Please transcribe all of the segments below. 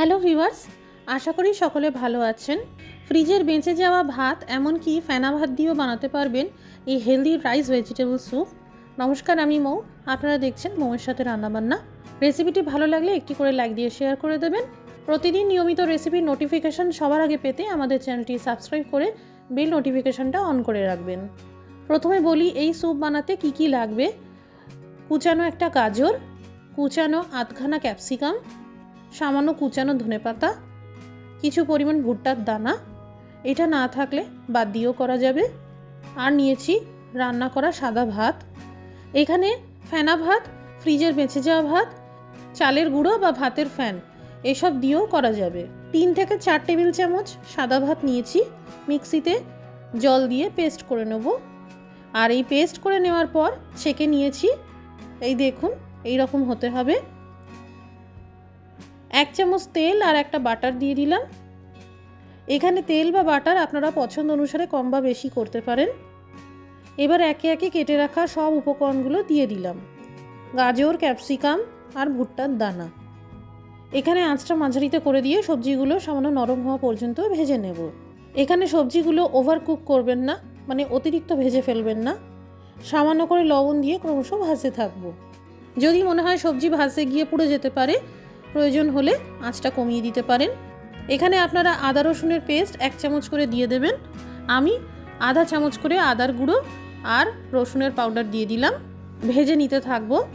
Hello viewers, আশা করি সকলে ভালো আছেন। ফ্রিজের বেঁচে যাওয়া ভাত এমনকি ফেনা ভাত দিয়েও বানাতে পারবেন এই হেলদি রাইস ভেজিটেবল স্যুপ নমস্কার, আমি মৌ। আপনারা দেখছেন মৌয়ের সাথে রান্নাবান্না। রেসিপিটি ভালো লাগলে একটি করে লাইক দিয়ে শেয়ার করে দেবেন। প্রতিদিন নিয়মিত রেসিপির নোটিফিকেশন সবার আগে পেতে আমাদের চ্যানেলটি সাবস্ক্রাইব করে বেল নোটিফিকেশনটা অন করে রাখবেন। প্রথমে বলি এই স্যুপ বানাতে কি কি লাগবে। কুচানো একটা গাজর, কুচানো আধখানা ক্যাপসিকাম সামান্য কুচানো ধনেপাতা, কিছু পরিমাণ ভুট্টার দানা, এটা না থাকলে বাদ দিয়েও করা যাবে। আর নিয়েছি রান্না করা সাদা ভাত। এখানে ফেনা ভাত, ফ্রিজের বেঁচে যাওয়া ভাত, চালের গুঁড়ো বা ভাতের ফ্যান, এসব দিয়েও করা যাবে। তিন থেকে চার টেবিল চামচ সাদা ভাত নিয়েছি, মিক্সিতে জল দিয়ে পেস্ট করে নেব। আর এই পেস্ট করে নেওয়ার পর ছেঁকে নিয়েছি। এই দেখুন এই রকম হতে হবে। এক চামচ তেল আর একটা বাটার দিয়ে দিলাম। এখানে তেল বা বাটার আপনারা পছন্দ অনুসারে কম বা বেশি করতে পারেন। এবার একে একে কেটে রাখা সব উপকরণগুলো দিয়ে দিলাম। গাজর, ক্যাপসিকাম আর ভুট্টার দানা। এখানে আঁচটা মাঝারিতে করে দিয়ে সবজিগুলো সামান্য নরম হওয়া পর্যন্ত ভেজে নেব। এখানে সবজিগুলো ওভার কুক করবেন না মানে অতিরিক্ত ভেজে ফেলবেন না। সামান্য করে লবণ দিয়ে ক্রমশ ভাজতে থাকব। যদি মনে হয় সবজি ভাজতে গিয়ে পুড়ে যেতে পারে প্রয়োজন হলে আঁচটা কমিয়ে দিতে পারেন। এখানে আপনারা আদা রসুনের পেস্ট এক চামচ করে দিয়ে দেবেন। আমি আধা চামচ করে আদার গুঁড়ো আর রসুনের পাউডার দিয়ে দিলাম। ভেজে নিতে থাকব।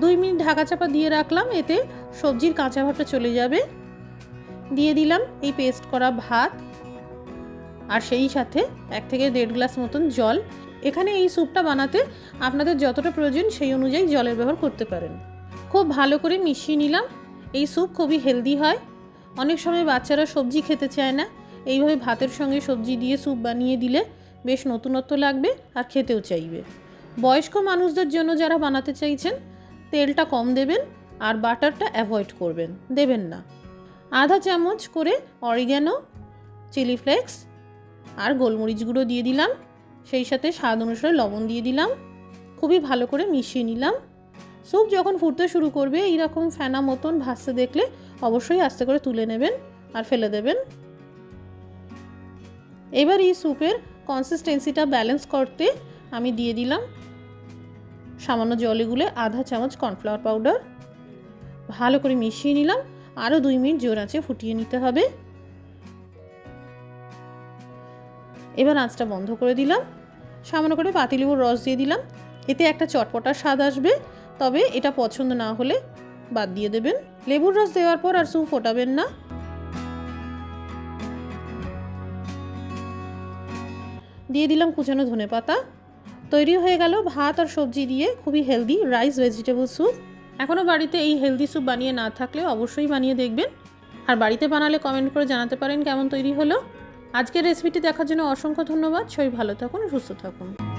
দুই মিনিট ঢাকা চাপা দিয়ে রাখলাম, এতে সবজির কাঁচা ভাবটা চলে যাবে। দিয়ে দিলাম এই পেস্ট করা ভাত। আর সেই সাথে এক থেকে দেড় গ্লাস মতন জল। এখানে এই স্যুপটা বানাতে আপনাদের যতটা প্রয়োজন সেই অনুযায়ী জলের ব্যবহার করতে পারেন। খুব ভালো করে মিশিয়ে নিলাম। এই স্যুপ খুবই হেলদি হয়। অনেক সময় বাচ্চারা সবজি খেতে চায় না। এইভাবে ভাতের সঙ্গে সবজি দিয়ে স্যুপ বানিয়ে দিলে বেশ নতুনত্ব লাগবে আর খেতেও চাইবে। বয়স্ক মানুষদের জন্য যারা বানাতে চাইছেন, তেলটা কম দেবেন আর বাটারটা অ্যাভয়েড করবেন। দেবেন না। আধা চামচ করে অরিগ্যানো, চিলি ফ্লেক্স আর গোলমরিচ গুঁড়ো দিয়ে দিলাম। সেই সাথে স্বাদ অনুসারে লবণ দিয়ে দিলাম। খুবই ভালো করে মিশিয়ে নিলাম। স্যুপ যখন ফুটতে শুরু করবে, এইরকম ফেনা মতন ভাসতে দেখলে অবশ্যই আস্তে করে তুলে নেবেন আর ফেলে দেবেন। এবার এই স্যুপের কনসিস্টেন্সিটা ব্যালেন্স করতে আমি দিয়ে দিলাম সামান্য জলে গুলে আধা চামচ কর্নফ্লাওয়ার পাউডার ভালো করে মিশিয়ে নিলাম আরও দুই মিনিট জোর আছে ফুটিয়ে নিতে হবে। এবার আঁচটা বন্ধ করে দিলাম। সামান্য করে পাতিলেবুর রস দিয়ে দিলাম। এতে একটা চটপটা স্বাদ আসবে। তবে এটা পছন্দ না হলে বাদ দিয়ে দেবেন। লেবুর রস দেওয়ার পর আর স্যুপ ফোটাবেন না। দিয়ে দিলাম কুচানো ধনে পাতা। তৈরি হয়ে গেল ভাত আর সবজি দিয়ে খুবই হেলদি রাইস ভেজিটেবল স্যুপ। এখনও বাড়িতে এই হেলদি স্যুপ বানিয়ে না থাকলে অবশ্যই বানিয়ে দেখবেন। আর বাড়িতে বানালে কমেন্ট করে জানাতে পারেন কেমন তৈরি হলো। আজকের রেসিপিটি দেখার জন্য অসংখ্য ধন্যবাদ। সবাই ভালো থাকুন, সুস্থ থাকুন।